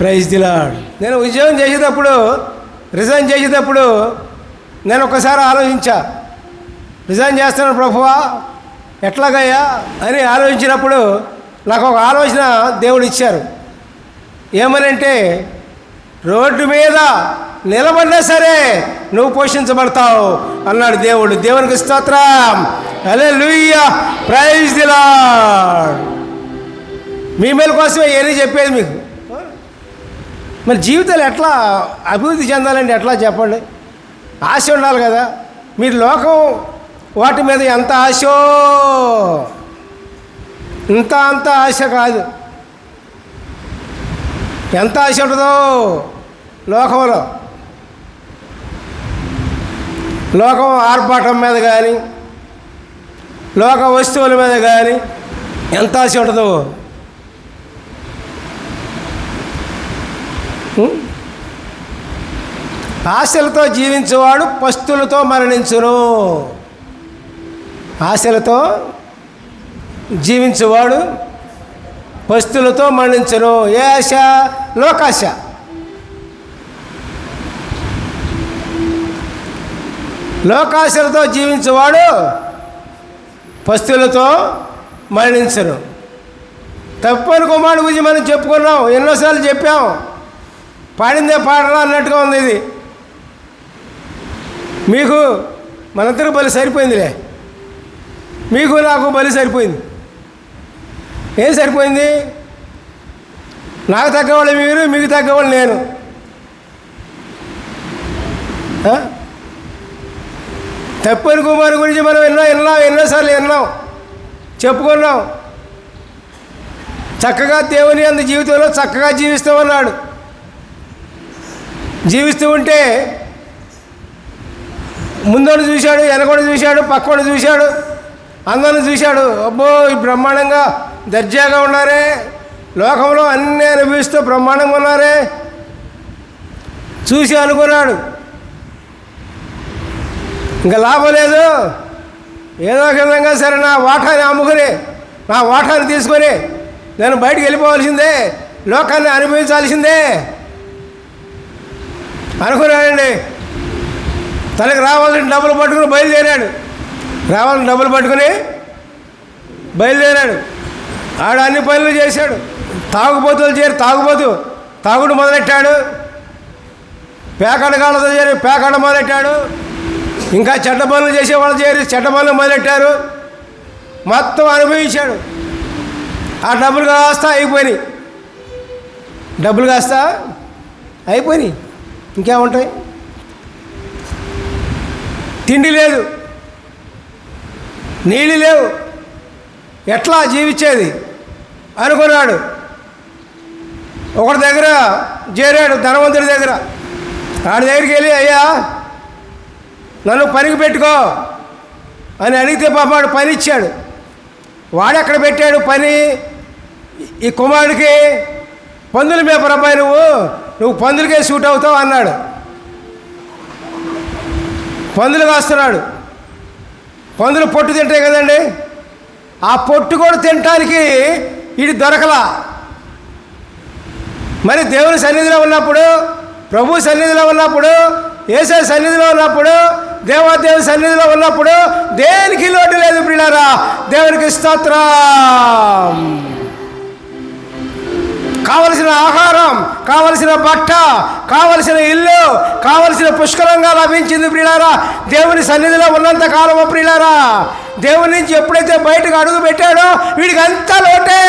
Praise దిలాడ్ నేను ఉద్యోగం చేసేటప్పుడు రిజైన్ చేసేటప్పుడు నేను ఒక్కసారి ఆలోచించా. రిజైన్ చేస్తున్నాను ప్రభువా ఎట్లాగయ్యా అని ఆలోచించినప్పుడు నాకు ఒక ఆలోచన దేవుడు ఇచ్చారు. ఏమనంటే రోడ్డు మీద నిలబడినా సరే నువ్వు పోషించబడతావు అన్నాడు దేవుడు. దేవునికి స్తోత్రం. అలే లూయ ప్రైజ్ దిలా మీ మేల కోసమే ఏది చెప్పేది మీకు. మరి జీవితాలు ఎట్లా అభివృద్ధి చెందాలండి ఎట్లా చెప్పండి? ఆశ ఉండాలి కదా. మీరు లోకం వాటి మీద ఎంత ఆశో? ఇంత అంత ఆశ కాదు. ఎంత ఆశ ఉంటుందో లోకంలో. లోకం ఆర్భాటం మీద కానీ లోక వస్తువుల మీద కానీ ఎంత ఆశ ఉంటుందో ఆశలతో జీవించేవాడు పస్తులతో మరణించును. ఆశలతో జీవించేవాడు పస్తులతో మరణించును. ఏ ఆశ? లోకాశ. లోకాశలతో జీవించేవాడు పస్తులతో మరణించను. తప్పని కుమారుడు గురించి మనం చెప్పుకున్నాం. ఎన్నోసార్లు చెప్పాం. పాడిందే పాడరా అన్నట్టుగా ఉంది ఇది. మీకు మనందరికి బలి సరిపోయిందిలే. మీకు నాకు బలి సరిపోయింది. ఏం సరిపోయింది? నాకు తగ్గవాళ్ళు మీరు మీకు తగ్గవాళ్ళు నేను. తప్పని కుమార్ గురించి మనం ఎన్నో విన్నాం ఎన్నోసార్లు విన్నాం. చెప్పుకున్నాం. చక్కగా దేవుని అందు జీవితంలో చక్కగా జీవిస్తామన్నాడు. జీవిస్తూ ఉంటే ముందోడు చూశాడు వెనకోడు చూశాడు పక్కోడు చూశాడు అందరిని చూశాడు. అబ్బో ఈ బ్రహ్మాండంగా దర్జాగా ఉన్నారే. లోకంలో అన్నీ అనుభవిస్తూ బ్రహ్మాండంగా ఉన్నారే. చూసి అనుకున్నాడు. ఇంకా లాభం లేదు. ఏదో ఒక విధంగా సరే నా వాటాని అమ్ముకుని నా వాటాని తీసుకొని నేను బయటికి వెళ్ళిపోవాల్సిందే. లోకాన్ని అనుభవించాల్సిందే. అనుకున్నాడండి. తనకి రావాల్సిన డబ్బులు పట్టుకుని బయలుదేరాడు. రావాల్సిన డబ్బులు పట్టుకుని బయలుదేరాడు. ఆడు అన్ని పనులు చేశాడు. తాగుబోతులు చేరి తాగుబోతు తాగుడు మొదలెట్టాడు. పేకాడగాళ్ళతో చేరి పేకాడ మొదలెట్టాడు. ఇంకా చెడ్డ పనులు చేసే వాళ్ళు చేరి చెడ్డ పనులు మొదలెట్టారు. మొత్తం అనుభవించాడు. ఆ డబ్బులు కాస్తా అయిపోయినాయి. డబ్బులు కాస్తా అయిపోయినాయి. ఇంకేముంటాయి? తిండి లేదు. నీళ్ళు లేవు. ఎట్లా జీవించేది? అనుకున్నాడు. ఒకటి దగ్గర చేరాడు ధనవంతుడి దగ్గర. ఆడి దగ్గరికి వెళ్ళి అయ్యా నన్ను పనికి పెట్టుకో అని అడిగితే పాపాడు పని ఇచ్చాడు. వాడెక్కడ పెట్టాడు పని? ఈ కుమారుడికి పందుల మేపరబ్బాయి నువ్వు? నువ్వు పందులకే సూట్ అవుతావు అన్నాడు. పందులు కాస్తున్నాడు. పందులు పొట్టు తింటాయి కదండి. ఆ పొట్టు కూడా తినటానికి ఇది దొరకలా. మరి దేవుని సన్నిధిలో ఉన్నప్పుడు ప్రభు సన్నిధిలో ఉన్నప్పుడు ఏసే సన్నిధిలో ఉన్నప్పుడు దేవాదేవి సన్నిధిలో ఉన్నప్పుడు దేనికి లోటు లేదు పిల్లరా దేవునికి స్తోత్రం. కావలసిన ఆహారం కావలసిన బట్ట కావలసిన ఇల్లు కావలసిన పుష్కలంగా లభించింది ప్రియులారా. దేవుని సన్నిధిలో ఉన్నంత కాలము ప్రియులారా. దేవుని నుంచి ఎప్పుడైతే బయటకు అడుగు పెట్టాడో వీడికి అంతా లోటే.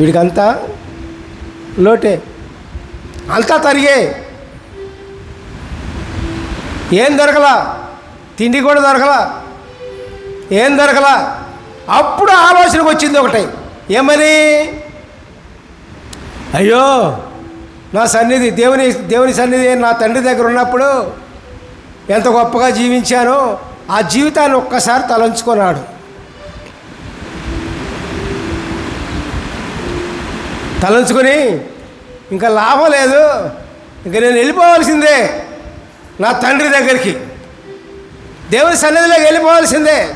వీడికంతా లోటే. అంతా తరిగే. ఏం దొరకలా? తిండి కూడా దొరకలా? ఏం దొరకలా? అప్పుడు ఆలోచనకు వచ్చింది ఒకటి. ఏమని? అయ్యో నా సన్నిధి దేవుని దేవుని సన్నిధి నా తండ్రి దగ్గర ఉన్నప్పుడు ఎంత గొప్పగా జీవించానో ఆ జీవితాన్ని ఒక్కసారి తలంచుకున్నాడు. తలంచుకొని ఇంకా లాభం లేదు. ఇంకా నేను వెళ్ళిపోవాల్సిందే నా తండ్రి దగ్గరికి. దేవుని సన్నిధిలోకి వెళ్ళిపోవాల్సిందే.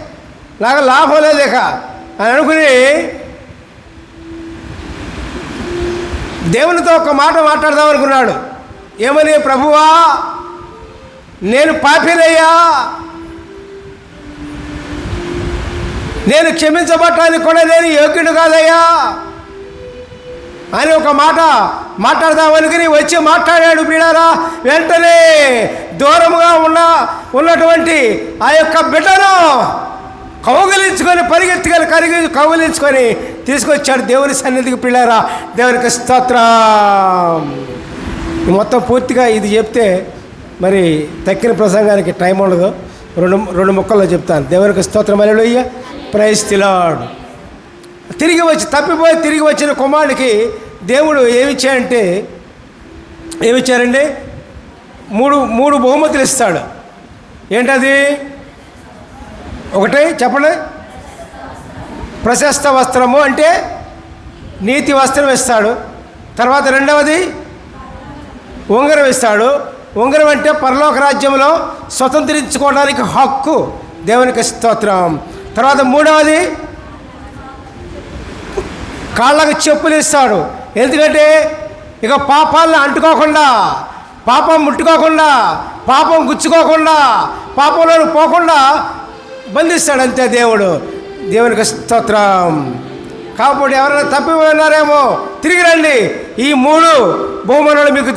నాకు లాభం లేదు ఇక. అని అనుకుని దేవునితో ఒక మాట మాట్లాడదాం అనుకున్నాడు. ఏమని ప్రభువా నేను పాపినయ్యా. నేను క్షమించబట్టానికి కూడా నేను యోగ్యుడు కాదయ్యా. అని ఒక మాట మాట్లాడదామనుకుని వచ్చి మాట్లాడాడు బిడారా వెంటనే దూరముగా ఉన్న ఉన్నటువంటి ఆ యొక్క బిడ్డను కౌగలించుకొని పరిగెత్తుకొని కరిగి కౌగలించుకొని తీసుకొచ్చాడు దేవుని సన్నిధికి పిల్లారా. దేవునికి స్తోత్రం. మొత్తం పూర్తిగా ఇది చెప్తే మరి తక్కిన ప్రసంగానికి టైం ఉండదు. రెండు రెండు ముక్కల్లో చెప్తాను. దేవునికి స్తోత్రం. అలెలుయ్య ప్రైజ్ తిలాడు తిరిగి వచ్చి తప్పిపోయి తిరిగి వచ్చిన కుమారుడికి దేవుడు ఏమిచ్చాడంటే ఏమిచ్చారండి మూడు మూడు బహుమతులు ఇస్తాడు. ఏంటది? ఒకటి చెప్పండి. ప్రశస్త వస్త్రము అంటే నీతి వస్త్రం ఇస్తాడు తర్వాత రెండవది ఉంగరం ఇస్తాడు ఉంగరం అంటే పరలోక రాజ్యంలో స్వతంత్రించుకోవడానికి హక్కు దేవునికి స్తోత్రం. తర్వాత మూడవది కాళ్ళకు చెప్పులు ఇస్తాడు ఎందుకంటే ఇక పాపాలను అంటుకోకుండా పాపం ముట్టుకోకుండా పాపం గుచ్చుకోకుండా పాపంలో పోకుండా బంధిస్తాడు అంతే దేవుడు. దేవునికి స్తోత్రం. కాబట్టి ఎవరైనా తప్పిపోయినారేమో తిరిగి రండి. ఈ మూడు బహుమానాలు మీకు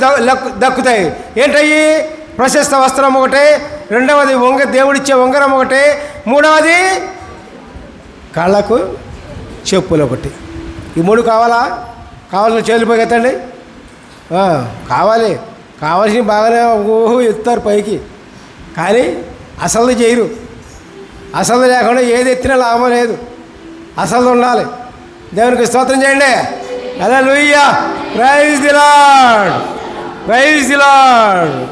దక్కుతాయి. ఏంటయ్యి? ప్రశస్త వస్త్రం ఒకటి రెండవది ఉంగ దేవుడిచ్చే ఉంగరం ఒకటి మూడవది కాళ్ళకు చెప్పులు ఒకటి. ఈ మూడు కావాలా? కావాల్సిన చేతులు ఎత్తండి. కావాలి. కావాల్సిన బాగానే ఊహు ఎత్తారు పైకి. కానీ అసలు చేయరు. అసలు లేకుండా ఏది ఎత్తినా లాభం లేదు. అసలు ఉండాలి. దేవునికి స్తోత్రం చేయండి. అలా లూయ్యా ప్రైజ్ దిలాడ్ ప్రైజ్ దిలాడ్